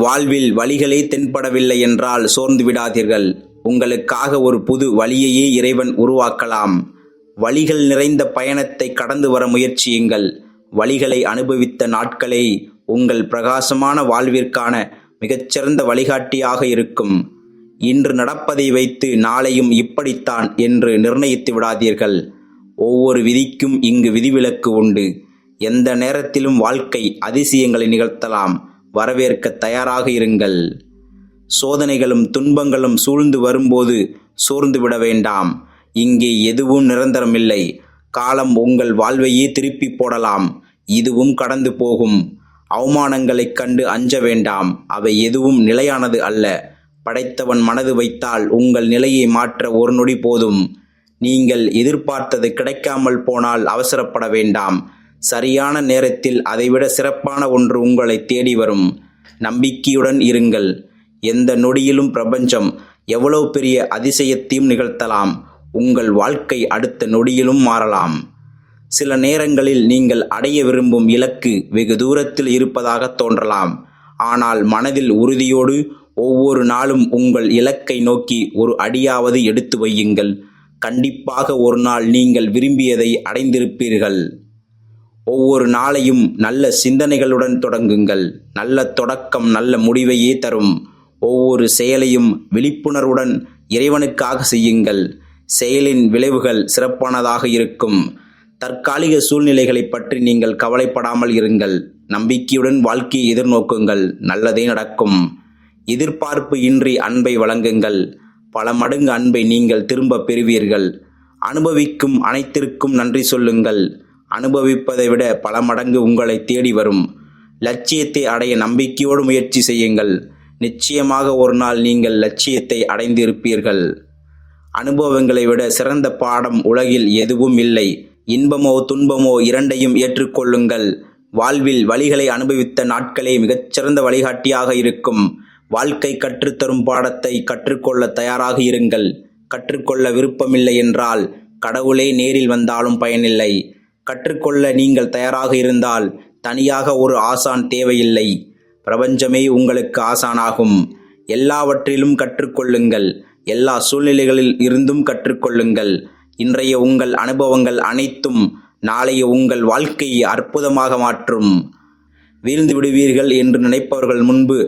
வாழ்வில் வழிகளே தென்படவில்லை என்றால் சோர்ந்து விடாதீர்கள். உங்களுக்காக ஒரு புது வழியையே இறைவன் உருவாக்கலாம். வழிகள் நிறைந்த பயணத்தை கடந்து வர முயற்சியுங்கள். வழிகளை அனுபவித்த நாட்களே உங்கள் பிரகாசமான வாழ்விற்கான மிகச்சிறந்த வழிகாட்டியாக இருக்கும். இன்று நடப்பதை வைத்து நாளையும் இப்படித்தான் என்று நிர்ணயித்து விடாதீர்கள். ஒவ்வொரு விதிக்கும் இங்கு விதிவிலக்கு உண்டு. எந்த நேரத்திலும் வாழ்க்கை அதிசயங்களை நிகழ்த்தலாம். வரவேற்க தயாராக இருங்கள். சோதனைகளும் துன்பங்களும் சூழ்ந்து வரும்போது சோர்ந்துவிட வேண்டாம். இங்கே எதுவும் நிரந்தரமில்லை. காலம் உங்கள் வாழ்வையே திருப்பி போடலாம். இதுவும் கடந்து போகும். அவமானங்களைக் கண்டு அஞ்ச வேண்டாம். அவை எதுவும் நிலையானது அல்ல. படைத்தவன் மனது வைத்தால் உங்கள் நிலையை மாற்ற ஒரு நொடி போதும். நீங்கள் எதிர்பார்த்தது கிடைக்காமல் போனால் அவசரப்பட வேண்டாம். சரியான நேரத்தில் அதைவிட சிறப்பான ஒன்று உங்களை தேடி வரும். நம்பிக்கையுடன் இருங்கள். எந்த நொடியிலும் பிரபஞ்சம் எவ்வளவு பெரிய அதிசயத்தையும் நிகழ்த்தலாம். உங்கள் வாழ்க்கை அடுத்த நொடியிலும் மாறலாம். சில நேரங்களில் நீங்கள் அடைய விரும்பும் இலக்கு வெகு தூரத்தில் இருப்பதாக தோன்றலாம். ஆனால் மனதில் உறுதியோடு ஒவ்வொரு நாளும் உங்கள் இலக்கை நோக்கி ஒரு அடியாவது எடுத்து வையுங்கள். கண்டிப்பாக ஒரு நாள் நீங்கள் விரும்பியதை அடைந்திருப்பீர்கள். ஒவ்வொரு நாளையும் நல்ல சிந்தனைகளுடன் தொடங்குங்கள். நல்ல தொடக்கம் நல்ல முடிவையே தரும். ஒவ்வொரு செயலையும் விழிப்புணர்வுடன் இறைவனுக்காக செய்யுங்கள். செயலின் விளைவுகள் சிறப்பானதாக இருக்கும். தற்காலிக சூழ்நிலைகளை பற்றி நீங்கள் கவலைப்படாமல் இருங்கள். நம்பிக்கையுடன் வாழ்க்கையை எதிர்நோக்குங்கள். நல்லதே நடக்கும். எதிர்பார்ப்பு இன்றி அன்பை வழங்குங்கள். பல மடங்கு அன்பை நீங்கள் திரும்ப பெறுவீர்கள். அனுபவிக்கும் அனைத்திற்கும் நன்றி சொல்லுங்கள். அனுபவிப்பதை விட பல மடங்கு உங்களை தேடி வரும். லட்சியத்தை அடைய நம்பிக்கையோடு முயற்சி செய்யுங்கள். நிச்சயமாக ஒரு நாள் நீங்கள் லட்சியத்தை அடைந்திருப்பீர்கள். அனுபவங்களை விட சிறந்த பாடம் உலகில் எதுவும் இல்லை. இன்பமோ துன்பமோ இரண்டையும் ஏற்றுக்கொள்ளுங்கள். வாழ்வில் வழிகளை அனுபவித்த நாட்களே மிகச்சிறந்த வழிகாட்டியாக இருக்கும். வாழ்க்கை கற்றுத்தரும் பாடத்தை கற்றுக்கொள்ள தயாராக இருங்கள். கற்றுக்கொள்ள விருப்பமில்லை என்றால் கடவுளே நேரில் வந்தாலும் பயனில்லை. கற்றுக்கொள்ள நீங்கள் தயாராக இருந்தால் தனியாக ஒரு ஆசான் தேவையில்லை. பிரபஞ்சமே உங்களுக்கு ஆசானாகும். எல்லாவற்றிலும் கற்றுக்கொள்ளுங்கள். எல்லா சூழ்நிலைகளில் இருந்தும் கற்றுக்கொள்ளுங்கள். இன்றைய உங்கள் அனுபவங்கள் அனைத்தும் நாளைய உங்கள் வாழ்க்கையை அற்புதமாக மாற்றும். வீழ்ந்து விடுவீர்கள் என்று நினைப்பவர்கள் முன்பு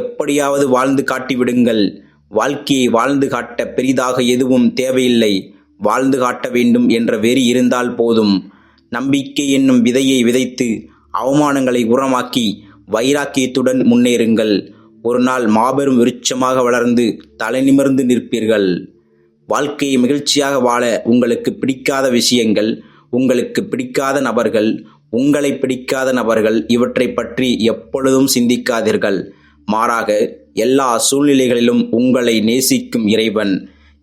எப்படியாவது வாழ்ந்து காட்டிவிடுங்கள் வாழ்க்கையை வாழ்ந்து காட்ட பெரிதாக எதுவும் தேவையில்லை. வாழ்ந்து காட்ட வேண்டும் என்ற வெறி இருந்தால் போதும். நம்பிக்கை என்னும் விதையை விதைத்து அவமானங்களை உரமாக்கி வைராக்கியத்துடன் முன்னேறுங்கள். ஒரு நாள் மாபெரும் விருட்சமாக வளர்ந்து தலை நிமிர்ந்து நிற்பீர்கள். வாழ்க்கையை மகிழ்ச்சியாக வாழ உங்களுக்கு பிடிக்காத விஷயங்கள் உங்களுக்கு பிடிக்காத நபர்கள் உங்களை பிடிக்காத நபர்கள் இவற்றை பற்றி எப்பொழுதும் சிந்திக்காதீர்கள். மாறாக எல்லா சூழ்நிலைகளிலும் உங்களை நேசிக்கும் இறைவன்.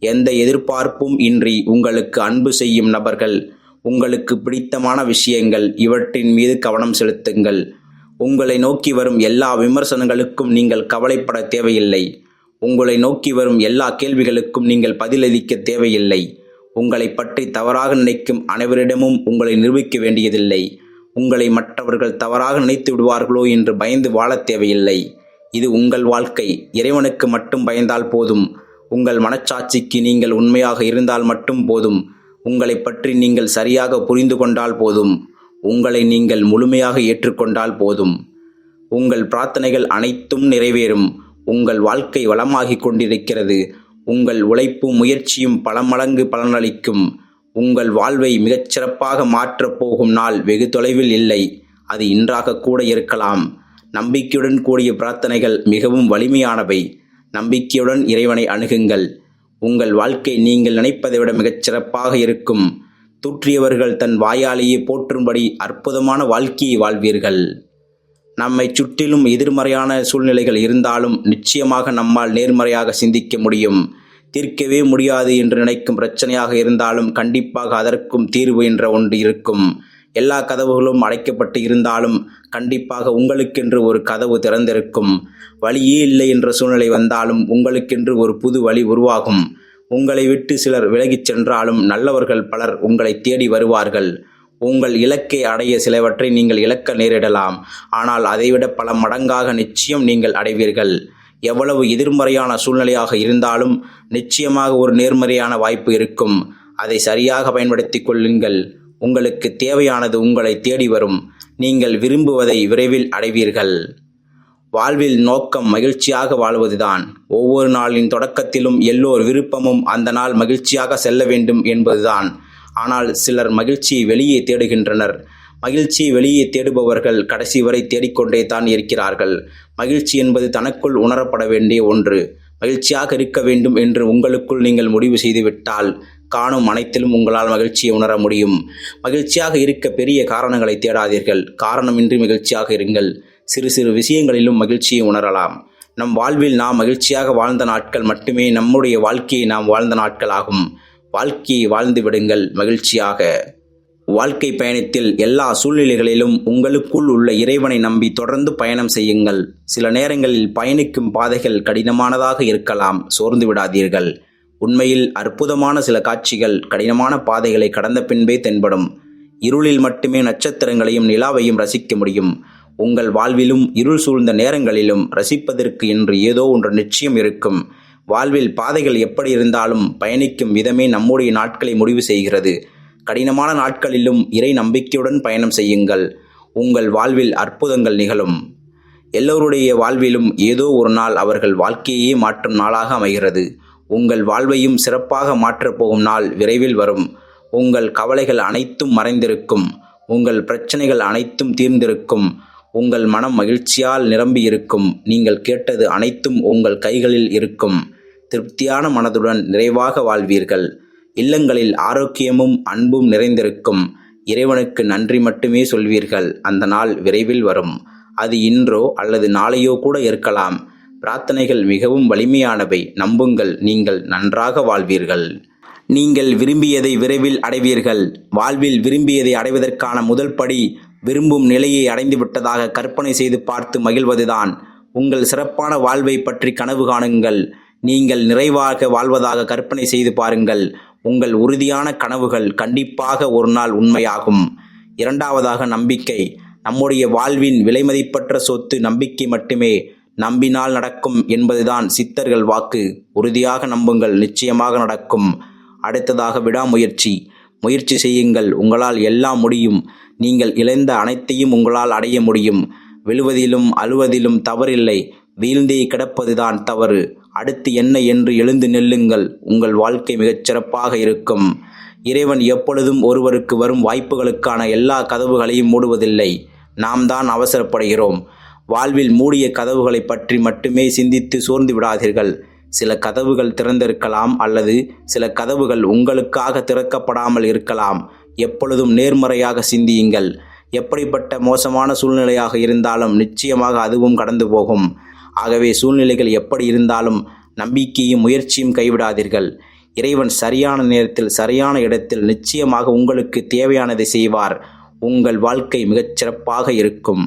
எந்த எதிர்பார்ப்பும் இன்றி உங்களுக்கு அன்பு செய்யும் நபர்கள். உங்களுக்கு பிடித்தமான விஷயங்கள் இவற்றின் மீது கவனம் செலுத்துங்கள். உங்களை நோக்கி வரும் எல்லா விமர்சனங்களுக்கும் நீங்கள் கவலைப்பட தேவையில்லை. உங்களை நோக்கி வரும் எல்லா கேள்விகளுக்கும் நீங்கள் பதிலளிக்க தேவையில்லை. உங்களை பற்றி தவறாக நினைக்கும் அனைவரிடமும் உங்களை நிரூபிக்க வேண்டியதில்லை. உங்களை மற்றவர்கள் தவறாக நினைத்து விடுவார்களோ என்று பயந்து வாழத் தேவையில்லை. இது உங்கள் வாழ்க்கை. இறைவனுக்கு மட்டும் பயந்தால் போதும். உங்கள் மனச்சாட்சிக்கு நீங்கள் உண்மையாக இருந்தால் மட்டும் போதும். உங்களை பற்றி நீங்கள் சரியாக புரிந்து கொண்டால் போதும். உங்களை நீங்கள் முழுமையாக ஏற்றுக்கொண்டால் போதும். உங்கள் பிரார்த்தனைகள் அனைத்தும் நிறைவேறும். உங்கள் வாழ்க்கை வளமாகிக் கொண்டிருக்கிறது. உங்கள் உழைப்பும் முயற்சியும் பல மடங்கு பலனளிக்கும். உங்கள் வாழ்வை மிகச்சிறப்பாக மாற்றப் போகும் நாள் வெகு தொலைவில் இல்லை. அது இன்றாக கூட இருக்கலாம். நம்பிக்கையுடன் கூடிய பிரார்த்தனைகள் மிகவும் வலிமையானவை. நம்பிக்கையுடன் இறைவனை அணுகுங்கள். உங்கள் வாழ்க்கை நீங்கள் நினைப்பதை விட மிகச் சிறப்பாக இருக்கும். தூற்றியவர்கள் தன் வாயாலேயே போற்றும்படி அற்புதமான வாழ்க்கையை வாழ்வீர்கள். நம்மை சுற்றிலும் எதிர்மறையான சூழ்நிலைகள் இருந்தாலும் நிச்சயமாக நம்மால் நேர்மறையாக சிந்திக்க முடியும். தீர்க்கவே முடியாது என்று நினைக்கும் பிரச்சனையாக இருந்தாலும் கண்டிப்பாக அதற்கும் தீர்வு என்ற ஒன்று இருக்கும். எல்லா கதவுகளும் அடைக்கப்பட்டு இருந்தாலும் கண்டிப்பாக உங்களுக்கென்று ஒரு கதவு திறந்திருக்கும். வழியே இல்லை என்ற சூழ்நிலை வந்தாலும் உங்களுக்கென்று ஒரு புது வழி உருவாகும். உங்களை விட்டு சிலர் விலகிச் சென்றாலும் நல்லவர்கள் பலர் உங்களை தேடி வருவார்கள். உங்கள் இலக்கை அடைய சிலவற்றை நீங்கள் இழக்க நேரிடலாம். ஆனால் அதைவிட பல மடங்காக நிச்சயம் நீங்கள் அடைவீர்கள். எவ்வளவு எதிர்மறையான சூழ்நிலையாக இருந்தாலும் நிச்சயமாக ஒரு நேர்மறையான வாய்ப்பு இருக்கும். அதை சரியாக பயன்படுத்திக் கொள்ளுங்கள். உங்களுக்கு தேவையானது உங்களை தேடி வரும். நீங்கள் விரும்புவதை விரைவில் அடைவீர்கள். வாழ்வில் நோக்கம் மகிழ்ச்சியாக வாழ்வதுதான். ஒவ்வொரு நாளின் தொடக்கத்திலும் எல்லோர் விருப்பமும் அந்த நாள் மகிழ்ச்சியாக செல்ல வேண்டும் என்பதுதான். ஆனால் சிலர் மகிழ்ச்சியை வெளியே தேடுகின்றனர். மகிழ்ச்சியை வெளியே தேடுபவர்கள் கடைசி வரை தேடிக்கொண்டே தான் இருக்கிறார்கள். மகிழ்ச்சி என்பது தனக்குள் உணரப்பட வேண்டிய ஒன்று. மகிழ்ச்சியாக இருக்க வேண்டும் என்று உங்களுக்குள் நீங்கள் முடிவு செய்துவிட்டால் காணும் அனைத்திலும் உங்களால் மகிழ்ச்சியை உணர முடியும். மகிழ்ச்சியாக இருக்க பெரிய காரணங்களை தேடாதீர்கள். காரணமின்றி மகிழ்ச்சியாக இருங்கள். சிறு சிறு விஷயங்களிலும் மகிழ்ச்சியை உணரலாம். நம் வாழ்வில் நாம் மகிழ்ச்சியாக வாழ்ந்த நாட்கள் மட்டுமே நம்முடைய வாழ்க்கையை நாம் வாழ்ந்த நாட்களாகும். வாழ்க்கையை வாழ்ந்து விடுங்கள் மகிழ்ச்சியாக. வாழ்க்கை பயணத்தில் எல்லா சூழ்நிலைகளிலும் உங்களுக்குள் உள்ள இறைவனை நம்பி தொடர்ந்து பயணம் செய்யுங்கள். சில நேரங்களில் பயணிக்கும் பாதைகள் கடினமானதாக இருக்கலாம். சோர்ந்து விடாதீர்கள். உண்மையில் அற்புதமான சில காட்சிகள் கடினமான பாதைகளை கடந்த பின்பே தென்படும். இருளில் மட்டுமே நட்சத்திரங்களையும் நிலாவையும் ரசிக்க முடியும். உங்கள் வாழ்விலும் இருள் சூழ்ந்த நேரங்களிலும் ரசிப்பதற்கு என்று ஏதோ ஒன்று நிச்சயம் இருக்கும். வாழ்வில் பாதைகள் எப்படி இருந்தாலும் பயணிக்கும் விதமே நம்முடைய நாட்களை முடிவு செய்கிறது. கடினமான நாட்களிலும் இறை நம்பிக்கையுடன் பயணம் செய்யுங்கள். உங்கள் வாழ்வில் அற்புதங்கள் நிகழும். எல்லோருடைய வாழ்விலும் ஏதோ ஒரு நாள் அவர்கள் வாழ்க்கையே மாற்றும் நாளாக அமைகிறது. உங்கள் வாழ்வையும் சிறப்பாக மாற்றப் போகும் நாள் விரைவில் வரும். உங்கள் கவலைகள் அனைத்தும் மறைந்திருக்கும். உங்கள் பிரச்சனைகள் அனைத்தும் தீர்ந்திருக்கும். உங்கள் மனம் மகிழ்ச்சியால் நிரம்பி இருக்கும். நீங்கள் கேட்டது அனைத்தும் உங்கள் கைகளில் இருக்கும். திருப்தியான மனதுடன் நிறைவாக வாழ்வீர்கள். இல்லங்களில் ஆரோக்கியமும் அன்பும் நிறைந்திருக்கும். இறைவனுக்கு நன்றி மட்டுமே சொல்வீர்கள். அந்த நாள் விரைவில் வரும். அது இன்றோ அல்லது நாளையோ கூட இருக்கலாம். பிரார்த்தனைகள் மிகவும் வலிமையானவை. நம்புங்கள் நீங்கள் நன்றாக வாழ்வீர்கள். நீங்கள் விரும்பியதை விரைவில் அடைவீர்கள். வாழ்வில் விரும்பியதை அடைவதற்கான முதல் படி விரும்பும் நிலையை அடைந்து விட்டதாக கற்பனை செய்து பார்த்து மகிழ்வதுதான். உங்கள் சிறப்பான வாழ்வை பற்றி கனவு காணுங்கள். நீங்கள் நிறைவாக வாழ்வதாக கற்பனை செய்து பாருங்கள். உங்கள் உறுதியான கனவுகள் கண்டிப்பாக ஒரு நாள் உண்மையாகும். இரண்டாவதாக நம்பிக்கை. நம்முடைய வாழ்வின் விலைமதிப்பற்ற சொத்து நம்பிக்கை மட்டுமே. நம்பினால் நடக்கும் என்பதுதான் சித்தர்கள் வாக்கு. உறுதியாக நம்புங்கள் நிச்சயமாக நடக்கும். அடுத்ததாக விடாமுயற்சி. முயற்சி செய்யுங்கள் உங்களால் எல்லாம் முடியும். நீங்கள் இழந்த அனைத்தையும் உங்களால் அடைய முடியும். விழுவதிலும் அழுவதிலும் தவறில்லை. வீழ்ந்தே கிடப்பதுதான் தவறு. அடுத்து என்ன என்று எழுந்து நெல்லுங்கள். உங்கள் வாழ்க்கை மிகச் சிறப்பாக இருக்கும். இறைவன் எப்பொழுதும் ஒருவருக்கு வரும் வாய்ப்புகளுக்கான எல்லா கதவுகளையும் மூடுவதில்லை. நாம் தான் அவசரப்படுகிறோம். வாழ்வில் மூடிய கதவுகளை பற்றி மட்டுமே சிந்தித்து சோர்ந்து விடாதீர்கள். சில கதவுகள் திறந்திருக்கலாம் அல்லது சில கதவுகள் உங்களுக்காக திறக்கப்படாமல் இருக்கலாம். எப்பொழுதும் நேர்மறையாக சிந்தியுங்கள். எப்படிப்பட்ட மோசமான சூழ்நிலையாக இருந்தாலும் நிச்சயமாக அதுவும் கடந்து போகும். ஆகவே சூழ்நிலைகள் எப்படி இருந்தாலும் நம்பிக்கையும் முயற்சியும் கைவிடாதீர்கள். இறைவன் சரியான நேரத்தில் சரியான இடத்தில் நிச்சயமாக உங்களுக்கு தேவையானதை செய்வார். உங்கள் வாழ்க்கை மிகச் சிறப்பாக இருக்கும்.